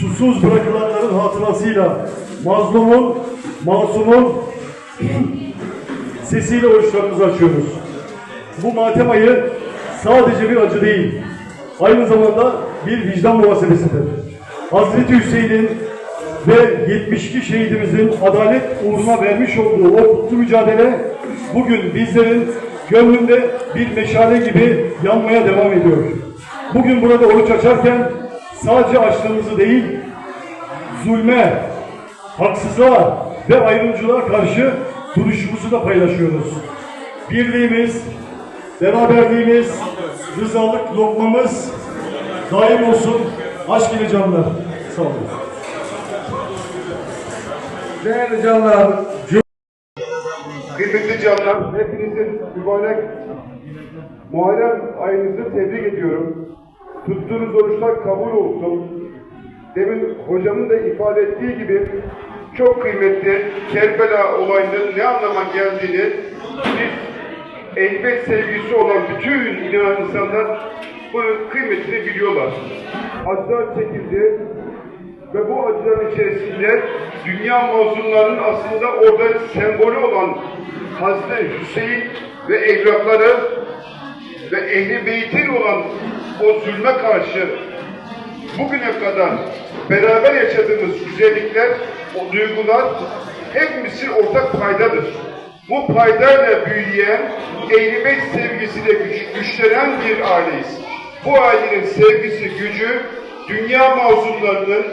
susuz bırakılanların hatırasıyla mazlumun, masumun sesiyle oruçlarımızı açıyoruz. Bu matem ayı sadece bir acı değil, aynı zamanda bir vicdan muhasebesidir. Hazreti Hüseyin'in ve 72 şehidimizin adalet uğruna vermiş olduğu o kutlu mücadele bugün bizlerin gönlünde bir meşale gibi yanmaya devam ediyor. Bugün burada oruç açarken sadece açlığımızı değil, zulme, haksızlığa ve ayrımcılığa karşı duruşumuzu da paylaşıyoruz. Birliğimiz, beraberliğimiz, rızalık lokmamız daim olsun. Aşk ile canlar. Sağ olun. Değerli canlar, Kıymetli canlar, hepinizin mübarek Muharrem ayınızı tebrik ediyorum. Tuttuğunuz oruçlar kabul olsun. Demin hocamın da ifade ettiği gibi çok kıymetli Kerbela olayının ne anlama geldiğini biz elbet sevgisi olan bütün inanan insanlar bunun kıymetini biliyorlar. Acılar çekildi, ve bu acıların içerisinde dünya mazlumlarının aslında orada sembolü olan Hazreti Hüseyin ve evlatları ve ehli beytin olan o zulme karşı bugüne kadar beraber yaşadığımız güzellikler, o duygular hepimizin ortak paydadır. Bu paydayla büyüyen, beyt sevgisiyle güç, güçlenen bir aileyiz. Bu ailenin sevgisi, gücü dünya mazlumlarının,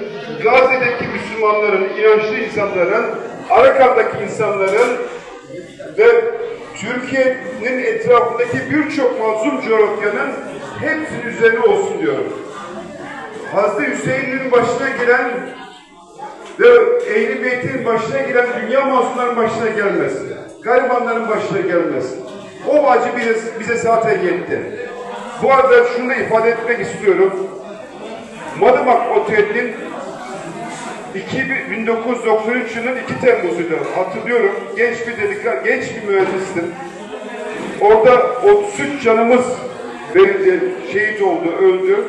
Gazze'deki Müslümanların, inançlı insanların, Arakan'daki insanların ve Türkiye'nin etrafındaki birçok mazlum coğrafyanın hepsinin üzerine olsun diyorum. Hazreti Hüseyin'in başına gelen ve Ehl-i Beyt'in başına gelen dünya mazlumların başına gelmesin. Garibanların başına gelmesin. O acı bize, bize zaten yetti. Bu arada şunu da ifade etmek istiyorum. Madımak Oteli'nin 1993 yılının 2 Temmuz'uydu. Hatırlıyorum. Genç bir dedikler, genç bir mühendistim. Orada 33 canımız verildi, şehit oldu, öldü.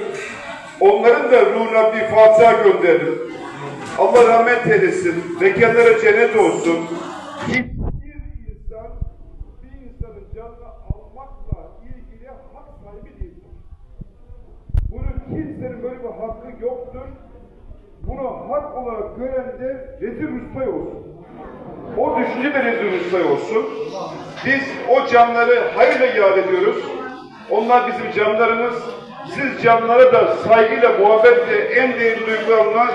Onların da ruhuna bir Fatiha gönderdim. Allah rahmet eylesin, mekanlara cennet olsun. Hiçbir insan, bir insanın canını almakla ilgili hak sahibi değildir. Bunun kimsenin böyle bir hakkı yoktur. Bunu hak olarak gören de rezil rüsvay olsun. O düşünce de olsun. Biz o canları hayırla yad ediyoruz. Onlar bizim canlarımız. Siz canlara da saygıyla, muhabbetle en değerli duygularımla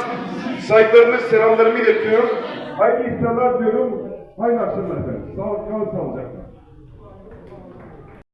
saygılarımı, selamlarımı iletiyorum. Hayırlı iftarlar diyorum. Hayırlı akşamlar efendim. Sağ olun, sağlıcakla.